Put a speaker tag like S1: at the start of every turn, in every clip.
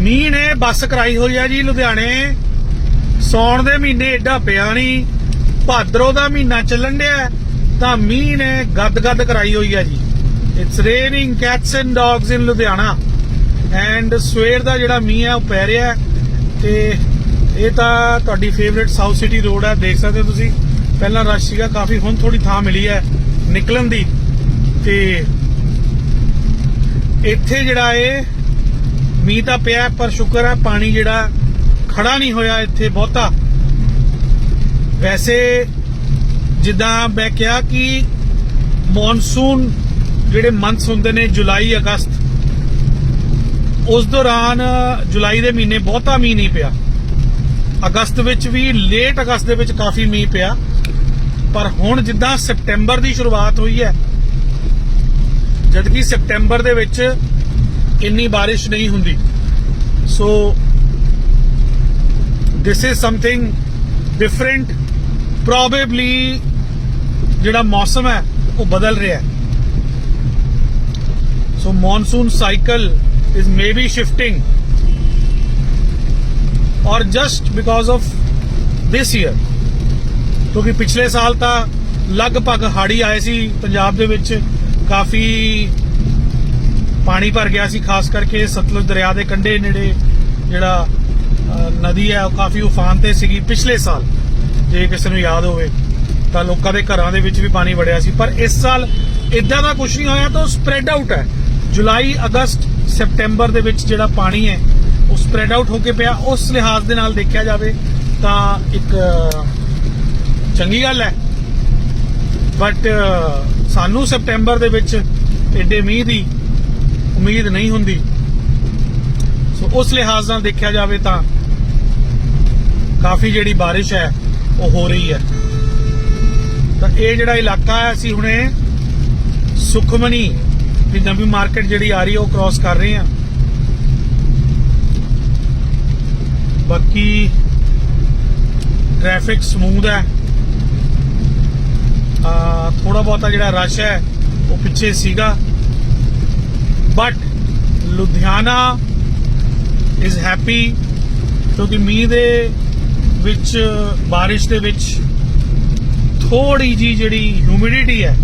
S1: ਮੀਂਹ ਨੇ ਬੱਸ ਕਰਾਈ ਹੋਈ ਆ ਜੀ ਲੁਧਿਆਣੇ। ਸੌਣ ਦੇ ਮਹੀਨੇ ਏਡਾ ਪਿਆ ਨਹੀਂ, ਭਾਦਰੋਂ ਦਾ ਮਹੀਨਾ ਚੱਲਣ ਡਿਆ, ਤਾਂ ਮੀਂਹ ਨੇ ਗੱਦ-ਗੱਦ ਕਰਾਈ ਹੋਈ ਆ ਜੀ। It's raining cats and dogs in Ludhiana. And ਸਵੇਰ ਦਾ ਜਿਹੜਾ ਮੀਂਹ ਹੈ ਉਹ ਪੈ ਰਿਹਾ ਤੇ ਇਹ ਤਾਂ ਤੁਹਾਡੀ ਫੇਵਰਿਟ ਸਾਊਥ ਸਿਟੀ ਰੋਡ ਹੈ ਦੇਖ ਸਕਦੇ ਹੋ ਤੁਸੀਂ। ਪਹਿਲਾਂ ਰਸ਼ ਸੀਗਾ, ਕਾਫੀ ਹੁਣ ਥੋੜੀ ਥਾਂ ਮਿਲੀ ਹੈ ਨਿਕਲਣ ਦੀ। ਤੇ ਇੱਥੇ ਜਿਹੜਾ ਏ ਮੀਂਹ ਤਾਂ ਪਿਆ, ਪਰ ਸ਼ੁਕਰ ਹੈ ਪਾਣੀ ਜਿਹੜਾ ਖੜਾ ਨਹੀਂ ਹੋਇਆ ਇੱਥੇ ਬਹੁਤਾ। ਵੈਸੇ ਜਿੱਦਾਂ ਮੈਂ ਕਿਹਾ ਕਿ ਮੌਨਸੂਨ ਜਿਹੜੇ ਮੰਥਸ ਹੁੰਦੇ ਨੇ ਜੁਲਾਈ, ਅਗਸਤ, ਉਸ ਦੌਰਾਨ ਜੁਲਾਈ ਦੇ ਮਹੀਨੇ ਬਹੁਤਾ ਮੀਂਹ ਨਹੀਂ ਪਿਆ। ਅਗਸਤ ਵਿੱਚ ਵੀ ਲੇਟ ਅਗਸਤ ਦੇ ਵਿੱਚ ਕਾਫੀ ਮੀਂਹ ਪਿਆ। ਪਰ ਹੁਣ ਜਿੱਦਾਂ ਸਪਟੈਂਬਰ ਦੀ ਸ਼ੁਰੂਆਤ ਹੋਈ ਹੈ, ਜਦਕਿ ਸਪਟੈਂਬਰ ਦੇ ਵਿੱਚ ਇੰਨੀ ਬਾਰਿਸ਼ ਨਹੀਂ ਹੁੰਦੀ ਸੋ this is something different probably ਜਿਹੜਾ ਮੌਸਮ ਹੈ ਉਹ ਬਦਲ ਰਿਹਾ ਹੈ so monsoon cycle is maybe shifting or just because of this year ਕਿਉਂਕਿ ਪਿਛਲੇ ਸਾਲ ਤਾਂ ਲਗਭਗ ਹਾੜੀ ਆਏ ਸੀ ਪੰਜਾਬ ਦੇ ਵਿੱਚ ਕਾਫੀ ਪਾਣੀ ਭਰ ਗਿਆ ਸੀ, ਖਾਸ ਕਰਕੇ ਸਤਲੁਜ ਦਰਿਆ ਦੇ ਕੰਢੇ ਨੇੜੇ ਜਿਹੜਾ ਨਦੀ ਹੈ, ਉਹ ਕਾਫੀ ਉਫਾਨ ਤੇ ਸੀਗੀ। ਪਿਛਲੇ ਸਾਲ, ਜੇ ਕਿਸੇ ਨੂੰ ਯਾਦ ਹੋਵੇ, ਤਾਂ ਲੋਕਾਂ ਦੇ ਘਰਾਂ ਦੇ ਵਿੱਚ ਵੀ ਪਾਣੀ ਵੜਿਆ ਸੀ। ਪਰ ਇਸ ਸਾਲ ਇਦਾਂ ਦਾ ਕੁਝ ਨਹੀਂ ਹੋਇਆ, ਤਾਂ ਸਪਰੈਡ ਆਊਟ ਹੈ। ਜੁਲਾਈ, ਅਗਸਤ, ਸੈਪਟੈਂਬਰ ਦੇ ਵਿੱਚ ਜਿਹੜਾ ਪਾਣੀ ਹੈ, ਉਹ ਸਪਰੈਡ ਆਊਟ ਹੋ ਕੇ ਪਿਆ। ਉਸ ਲਿਹਾਜ਼ ਦੇ ਨਾਲ ਦੇਖਿਆ ਜਾਵੇ, ਤਾਂ ਇੱਕ ਚੰਗੀ ਗੱਲ ਹੈ। ਬਟ ਸਾਨੂੰ ਸੈਪਟੈਂਬਰ ਦੇ ਵਿੱਚ ਐਡੇ ਮੀਂਹ ਦੀ ਉਮੀਦ ਨਹੀਂ ਹੁੰਦੀ। ਸੋ ਉਸ ਲਿਹਾਜ਼ ਨਾਲ ਦੇਖਿਆ ਜਾਵੇ ਤਾਂ ਕਾਫੀ ਜਿਹੜੀ ਬਾਰਿਸ਼ ਹੈ, ਉਹ ਹੋ ਰਹੀ ਹੈ। ਤਾਂ ਇਹ ਜਿਹੜਾ ਇਲਾਕਾ ਹੈ, ਅਸੀਂ ਹੁਣੇ ਸੁਖਮਨੀ ਦੀ ਨਵੀਂ ਮਾਰਕੀਟ ਜਿਹੜੀ ਆ ਰਹੀ ਹੈ, ਉਹ ਕ੍ਰਾਸ ਕਰ ਰਹੇ ਹਾਂ। ਬਾਕੀ ਟ੍ਰੈਫਿਕ ਸਮੂਥ ਹੈ। ਆ ਥੋੜਾ ਬਹੁਤਾ ਜਿਹੜਾ ਰਸ਼ ਹੈ, ਉਹ ਪਿੱਛੇ ਸੀਗਾ। ਬਟ ਲੁਧਿਆਣਾ ਇਜ਼ ਹੈਪੀ ਕਿਉਂਕਿ ਮੀਂਹ ਦੇ ਵਿੱਚ, ਬਾਰਿਸ਼ ਦੇ ਵਿੱਚ ਥੋੜੀ ਜੀ ਜਿਹੜੀ ਹਿਊਮਿਡਿਟੀ ਹੈ,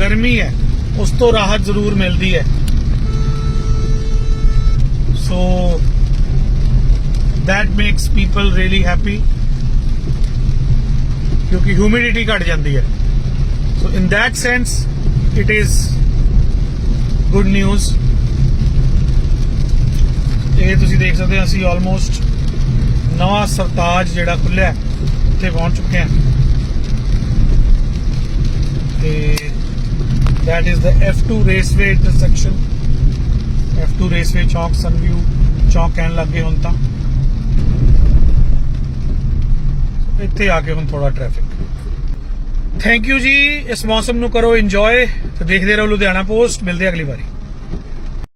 S1: ਗਰਮੀ ਹੈ, ਉਸ ਤੋਂ ਰਾਹਤ ਜ਼ਰੂਰ ਮਿਲਦੀ ਹੈ। So that makes people really happy ਕਿਉਂਕਿ ਹਿਊਮਿਡਿਟੀ ਘਟ ਜਾਂਦੀ ਹੈ। So in that sense, it is good news ਇਹ ਤੁਸੀਂ ਦੇਖ ਸਕਦੇ ਹੋ, ਅਸੀਂ ਆਲਮੋਸਟ ਨਵਾਂ ਸਰਤਾਜ ਜਿਹੜਾ ਖੁੱਲਿਆ ਉੱਥੇ ਪਹੁੰਚ ਚੁੱਕੇ ਹਾਂ। ਤੇ that is the F2 raceway intersection F2 raceway ਚੌਕ ਸਨਵਿਊ ਚੌਕ ਕਹਿਣ ਲੱਗੇ ਹੁਣ ਤਾਂ। ਇੱਥੇ ਆ ਕੇ ਹੁਣ ਥੋੜਾ ਟ੍ਰੈਫਿਕ ਥੈਂਕ ਯੂ ਜੀ, ਇਸ ਮੌਸਮ ਨੂੰ ਕਰੋ ਇੰਜੋਏ ਤੇ ਦੇਖਦੇ ਰਹੋ ਲੁਧਿਆਣਾ ਪੋਸਟ ਮਿਲਦੇ ਅਗਲੀ ਵਾਰੀ।